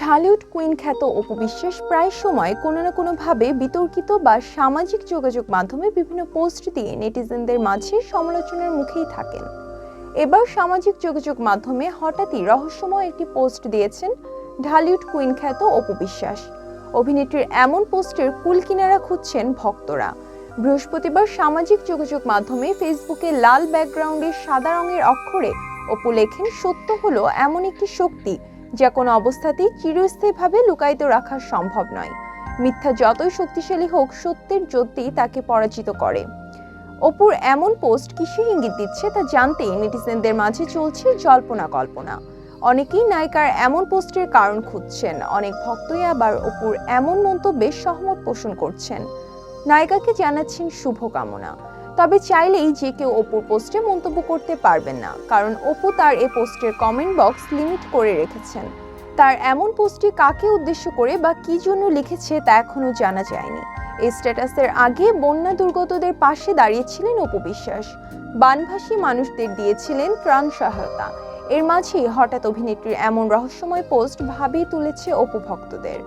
Dhallywood queen খ্যাত অপু বিশ্বাস প্রায় সময় কোনো না কোনোভাবে বিতর্কিত বা সামাজিক যোগাযোগ মাধ্যমে বিভিন্ন পোস্ট দিয়ে নেটিজেনদের মাঝে সমালোচনার মুখেই থাকেন। এবার সামাজিক যোগাযোগ মাধ্যমে হঠাৎই রহস্যময় একটি পোস্ট দিয়েছেন ঢালিউড কুইন খ্যাত অপু বিশ্বাস অভিনেত্রীর এমন পোস্টের কুল কিনারা খুঁজছেন ভক্তরা। বৃহস্পতিবার সামাজিক যোগাযোগ মাধ্যমে ফেসবুকে লাল ব্যাকগ্রাউন্ডে সাদা রঙের অক্ষরে অপু লেখেন, সত্য হলো এমন একটি শক্তি যা কোনো অবস্থাতেই চিরস্থায়ীভাবে লুকায়িত রাখা সম্ভব নয়। মিথ্যা যতই শক্তিশালী হোক, সত্যের জ্যোতি তাকে পরাজিত করে। অপুর এমন পোস্ট কিসের ইঙ্গিত দিচ্ছে তা জানতেই নেটিজেনদের মাঝে চলছে জল্পনা কল্পনা অনেকেই নায়িকার এমন পোস্টের কারণ খুঁজছেন, অনেক ভক্তই আবার অপুর এমন মন্তব্যে সহমত পোষণ করছেন। নায়িকাকে জানাচ্ছেন শুভকামনা। তবে চাইলেই যে কেউ অপুর পোস্টে মন্তব্য করতে পারবেন না, কারণ অপু তার এ পোস্টের কমেন্ট বক্স লিমিট করে রেখেছেন। তার এমন পোস্টটি কাকে উদ্দেশ্য করে বা কি জন্য লিখেছে তা এখনও জানা যায়নি। এই স্ট্যাটাসের আগে বন্যা দুর্গতদের পাশে দাঁড়িয়েছিলেন অপু বিশ্বাস। বানভাসী মানুষদের দিয়েছিলেন ত্রাণ সহায়তা। এর মাঝেই হঠাৎ অভিনেত্রীর এমন রহস্যময় পোস্ট ভাবিয়ে তুলেছে অপু ভক্তদের।